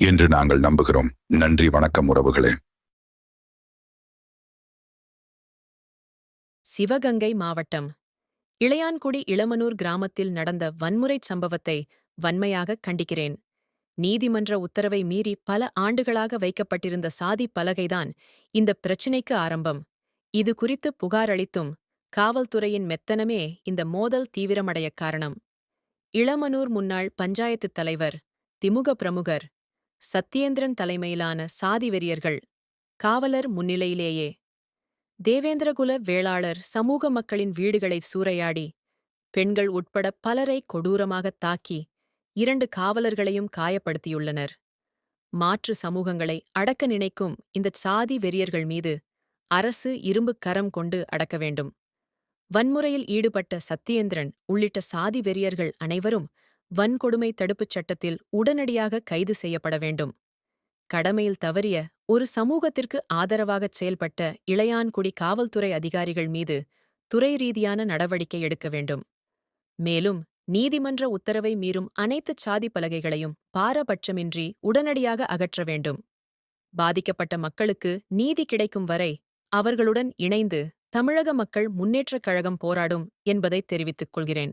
என்று நாங்கள் நம்புகிறோம். நன்றி வணக்கம் உறவுகளே. சிவகங்கை மாவட்டம் இளையான்குடி இளமனூர் கிராமத்தில் நடந்த வன்முறைச் சம்பவத்தை வன்மையாக கண்டிக்கிறேன். நீதிமன்ற உத்தரவை மீறி பல ஆண்டுகளாக வைக்கப்பட்டிருந்த சாதி பலகைதான் இந்த பிரச்சினைக்கு ஆரம்பம். இது குறித்து புகார் அளித்தும் காவல்துறையின் மெத்தனமே இந்த மோதல் தீவிரமடைய காரணம். இளமனூர் முன்னாள் பஞ்சாயத்துத் தலைவர் திமுக பிரமுகர் சத்யேந்திரன் தலைமையிலான சாதி வெறியர்கள் காவலர் முன்னிலையிலேயே. தேவேந்திரகுல வேளாளர் சமூக மக்களின் வீடுகளை சூறையாடி பெண்கள் உட்பட பலரை கொடூரமாகத் தாக்கி இரண்டு காவலர்களையும் காயப்படுத்தியுள்ளனர். மாற்று சமூகங்களை அடக்க நினைக்கும் இந்த சாதி வெறியர்கள் மீது அரசு இரும்புக் கரம் கொண்டு அடக்க வேண்டும். வன்முறையில் ஈடுபட்ட சத்யேந்திரன் உள்ளிட்ட சாதி வெறியர்கள் அனைவரும் வன்கொடுமை தடுப்புச் சட்டத்தில் உடனடியாக கைது செய்யப்பட வேண்டும். கடமையில் தவறிய ஒரு சமூகத்திற்கு ஆதரவாகச் செயல்பட்ட இளையான்குடி காவல்துறை அதிகாரிகள் மீது துறை ரீதியான நடவடிக்கை எடுக்க வேண்டும். மேலும் நீதிமன்ற உத்தரவை மீறும் அனைத்து சாதி பலகைகளையும் பாரபட்சமின்றி உடனடியாக அகற்ற வேண்டும். பாதிக்கப்பட்ட மக்களுக்கு நீதி கிடைக்கும் வரை அவர்களுடன் இணைந்து தமிழக மக்கள் முன்னேற்றக் கழகம் போராடும் என்பதை தெரிவித்துக் கொள்கிறேன்.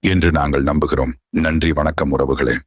என்று நாங்கள் நம்புகிறோம். நன்றி வணக்கம் உறவுகளே.